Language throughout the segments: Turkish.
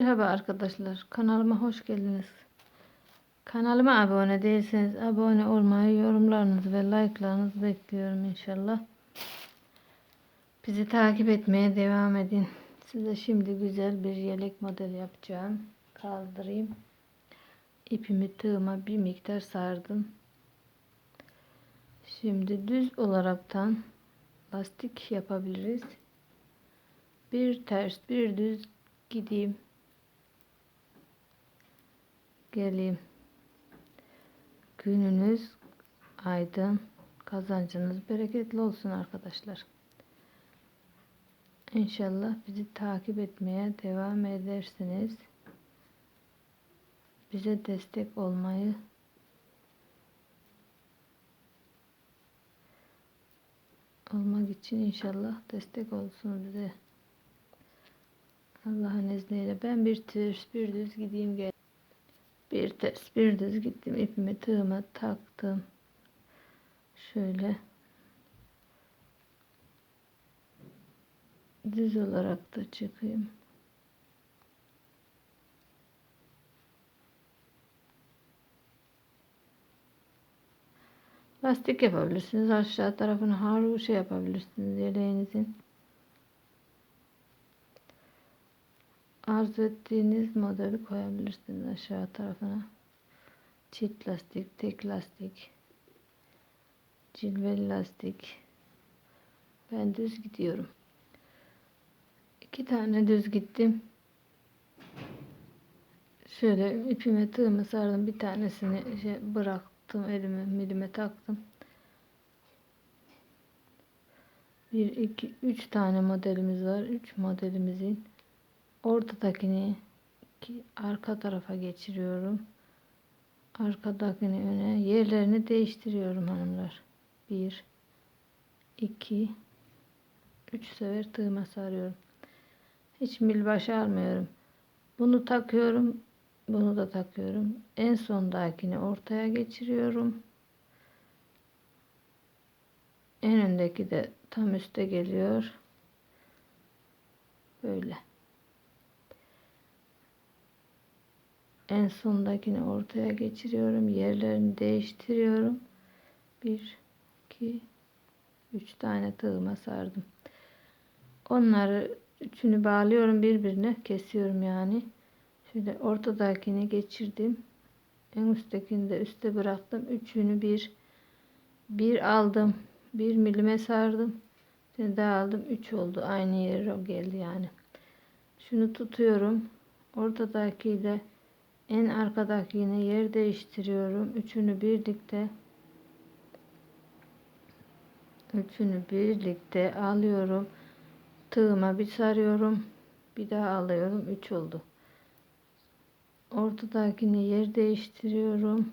Merhaba arkadaşlar. Kanalıma hoş geldiniz. Kanalıma abone değilseniz abone olmayı, yorumlarınızı ve like'larınızı bekliyorum inşallah. Bizi takip etmeye devam edin. Size şimdi güzel bir yelek modeli yapacağım. Kaldırayım. İpimi tığıma bir miktar sardım. Şimdi düz olaraktan lastik yapabiliriz. Bir ters bir düz gideyim. Geleyim. Gününüz aydın, kazancınız bereketli olsun arkadaşlar. İnşallah bizi takip etmeye devam edersiniz. Bize destek olmayı olmak için inşallah destek olsun bize. Allah'ın izniyle ben bir ters bir düz gideyim gel. Bir ters bir düz gittim ipimi tığıma taktım. Şöyle düz olarak da çıkayım. Lastik yapabilirsiniz. Aşağı tarafını haroşa yapabilirsiniz yeleğinizin. Arzu ettiğiniz modeli koyabilirsiniz aşağı tarafına. Çift lastik, tek lastik, cilveli lastik. Ben düz gidiyorum. İki tane düz gittim. Şöyle ipime tığımı sardım. Bir tanesini şey bıraktım. Elime milime taktım. Bir, iki, üç tane modelimiz var. Üç modelimizin ortadakini ki arka tarafa geçiriyorum. Arkadakini öne yerlerini değiştiriyorum hanımlar. Bir, iki, üç sefer tığıma sarıyorum. Hiç mil başı almıyorum. Bunu takıyorum. Bunu da takıyorum. En sondakini ortaya geçiriyorum. En öndeki de tam üste geliyor. Böyle. En sondakini ortaya geçiriyorum. Yerlerini değiştiriyorum. Bir, iki, üç tane tığıma sardım. Onları üçünü bağlıyorum birbirine. Kesiyorum yani. Şöyle ortadakini geçirdim. En üsttekini de üste bıraktım. Üçünü bir bir aldım. Bir milime sardım. Şimdi daha aldım. Üç oldu. Aynı yere geldi yani. Şunu tutuyorum. Ortadakiyle en arkadakini yer değiştiriyorum. Üçünü birlikte üçünü birlikte alıyorum. Tığıma bir sarıyorum. Bir daha alıyorum. Üç oldu. Ortadakini yer değiştiriyorum.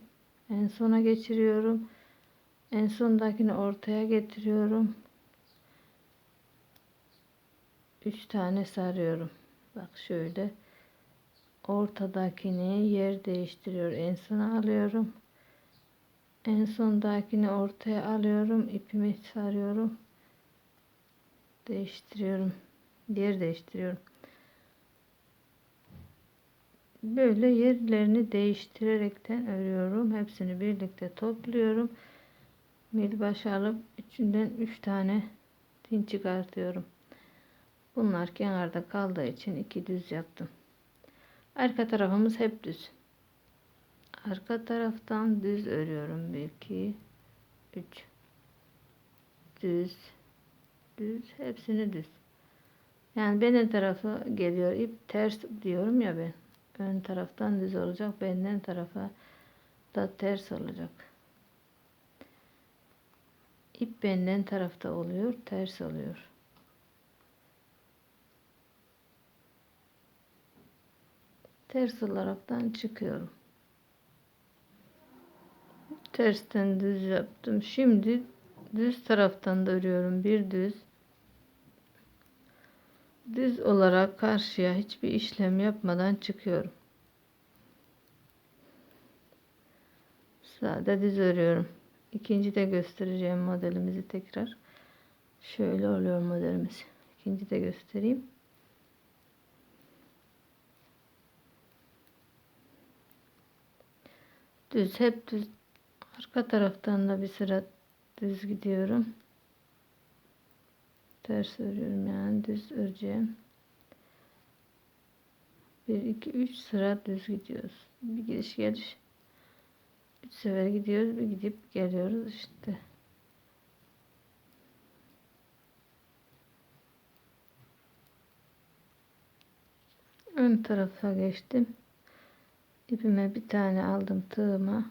En sona geçiriyorum. En sondakini ortaya getiriyorum. Üç tane sarıyorum. Bak şöyle ortadakini yer değiştiriyor. En sona alıyorum. En sondakini ortaya alıyorum. ipimi sarıyorum. Değiştiriyorum. Yer değiştiriyorum. Böyle yerlerini değiştirerekten örüyorum. Hepsini birlikte topluyorum. Mil baş alıp içinden 3 tane tin çıkartıyorum. Bunlar kenarda kaldığı için iki düz yaptım. Arka tarafımız hep düz. Arka taraftan düz örüyorum. 1 2 3 düz düz hepsini düz. Yani benim tarafı geliyor ip ters diyorum ya ben. Ön taraftan düz olacak. Benden tarafa da ters olacak. İp benden tarafta oluyor. Ters oluyor. Ters olaraktan çıkıyorum. Tersten düz yaptım. Şimdi düz taraftan da örüyorum. Bir düz. Düz olarak karşıya hiçbir işlem yapmadan çıkıyorum. Sade düz örüyorum. İkinci de göstereceğim modelimizi tekrar. Şöyle oluyor modelimiz. İkinci de göstereyim. Düz hep düz. Arka taraftan da bir sıra düz gidiyorum. Ters örüyorum yani düz öreceğim. 1 2 3 sıra düz gidiyoruz. Bir gidiş geliş. 3 sefer gidiyoruz bir gidip geliyoruz işte. Ön tarafa geçtim ipime bir tane aldım tığıma.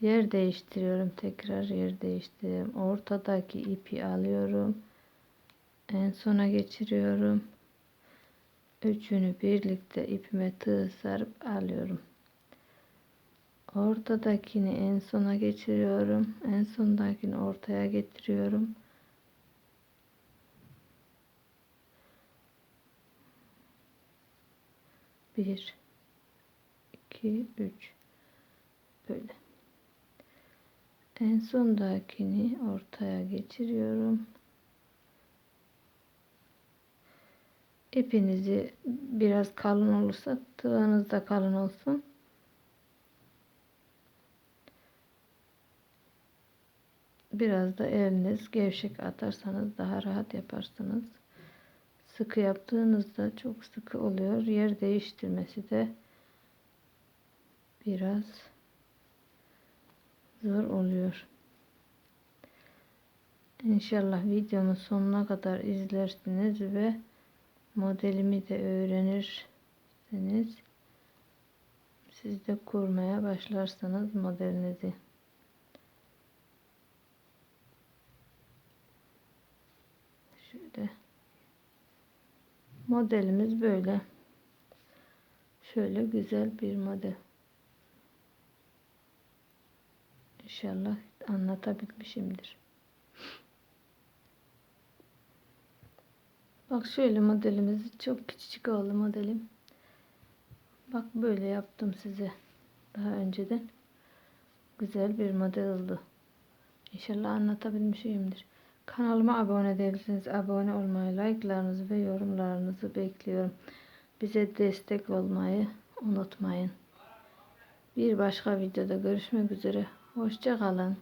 Yer değiştiriyorum tekrar yer değiştiriyorum. Ortadaki ipi alıyorum. En sona geçiriyorum. Üçünü birlikte ipime tığ sarıp alıyorum. Ortadakini en sona geçiriyorum. En sondakini ortaya getiriyorum. Bir iki üç. Böyle. En sondakini ortaya geçiriyorum. İpinizi biraz kalın olursa tığınız da kalın olsun. Biraz da eliniz gevşek atarsanız daha rahat yaparsınız. Sıkı yaptığınızda çok sıkı oluyor. Yer değiştirmesi de biraz zor oluyor İnşallah videomun sonuna kadar izlersiniz ve modelimi de öğrenirseniz siz de kurmaya başlarsanız modelinizi. Şöyle modelimiz böyle. Şöyle güzel bir model. İnşallah anlatabilmişimdir. Bak şöyle modelimiz çok küçük oldu modelim. Bak böyle yaptım size daha önceden. Güzel bir model oldu. İnşallah anlatabilmişimdir. Kanalıma abone değilseniz abone olmayı, like'larınızı ve yorumlarınızı bekliyorum. Bize destek olmayı unutmayın. Bir başka videoda görüşmek üzere. Hoşçakalın.